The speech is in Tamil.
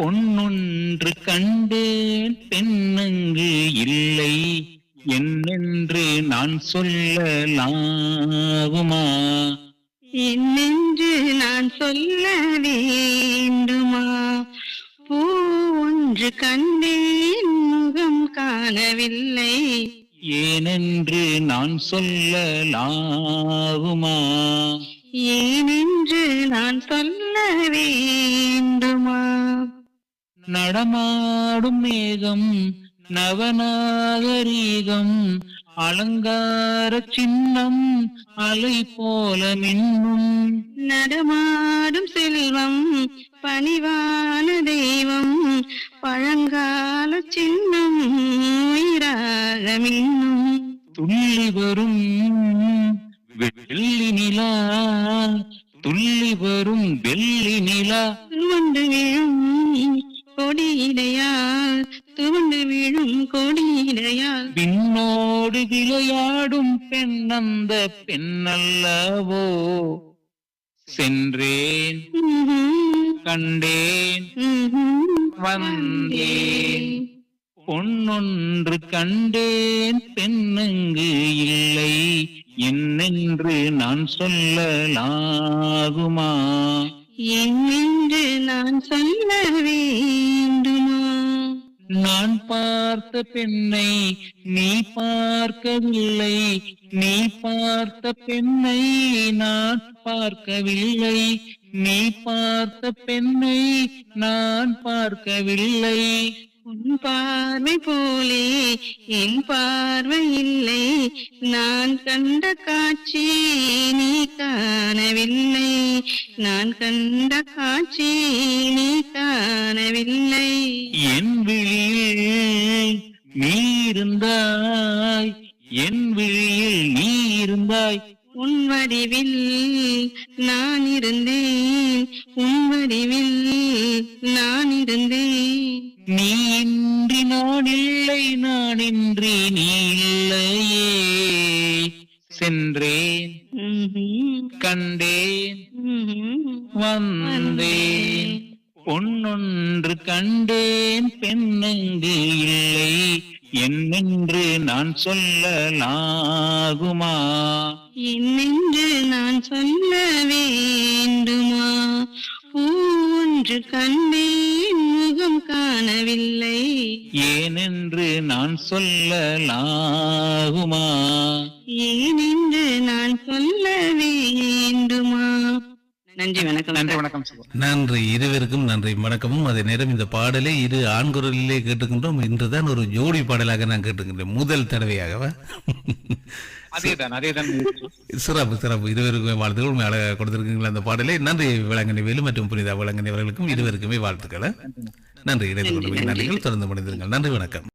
பொன்னொன்று கண்டேன் பெண்ணங்கு இல்லை. என்னென்று நான் சொல்லலாகுமா? என்னென்று நான் சொல்ல வேண்டுமா? பூ ஒன்று கண்டேன் முகம் காணவில்லை. ஏனென்று நான் சொல்லலாகுமா? ஏனென்று நான் சொல்ல வேண்டுமா நடமாடும் மேகம் நவநாகரீகம் அலங்கார சின்னம் அலை போல மின்னும். நடமாடும் செல்வம் பணிவான தெய்வம் பழங்கால சின்னம் உயிராக மின்னும். துள்ளி வரும் வெள்ளி நிலா துள்ளி வரும் வெள்ளி நிலா. விழும் கொடியிடையால் துவண்டு விழும் கொடியிடையால் பின்னோடு விளையாடும் பெண்ணந்த பெண்ணல்லவோ? சென்றேன் கண்டேன் வந்தேன். பொன்னொன்று கண்டேன் பெண்ணங்கு இல்லை. என்னென்று நான் சொல்லலாகுமா? என்னென்று நான் சொல்ல வேண்டுமா நான் பார்த்த பெண்ணை நீ பார்க்கவில்லை. நீ பார்த்த பெண்ணை நான் பார்க்கவில்லை. நீ பார்த்த பெண்ணை நான் பார்க்கவில்லை. உன் பார்வை போலே என் பார்வை இல்லை. நான் கண்ட காட்சி நீ காணவில்லை. நான் கண்ட காட்சி நீ காணவில்லை. என் விழியில் நீ இருந்தாய். என் விழியில் நீ இருந்தாய். உன் வடிவில் நான் இருந்தேன். உன் வடிவில் நான் இருந்தேன். நீ இன்றி நான் இல்லை நான் இன்றி நீ இல்லையே. சென்றேன். கண்டேன். வந்தேன். பொன்னொன்று கண்டேன் பெண்ணங்கு இல்லை. என்னென்று நான் சொல்லலாகுமா? என்னென்று நான் சொல்ல வேண்டுமா? பூ ஒன்று கண்டேன் காணவில்லை. ஏனென்று நான் சொல்லலாகுமா? ஏனென்று நான் சொல்ல வேண்டுமா நன்றி வணக்கம். நன்றி வணக்கம் நன்றி இருவருக்கும் நன்றி வணக்கமும். அதே நேரம் இந்த பாடலை இரு ஆண் குரலிலே கேட்டுக்கின்றோம். இன்றுதான் ஒரு ஜோடி பாடலாக நான் கேட்டுக்கின்றேன். முதல் தடவையாகவா? சிறப்பு சிறப்பு. இருவருக்குமே வாழ்த்துக்கள். உண்மை அழகாக கொடுத்திருக்கீங்களா அந்த பாடலை. நன்றி விளங்கனி வேலு மற்றும் புனிதா விளங்கனி அவர்களுக்கும் இருவருக்குமே வாழ்த்துக்கள். நன்றி. இணைந்து கொண்டு நன்றிகள் தொடர்ந்து முடிந்திருங்கள் நன்றி வணக்கம்.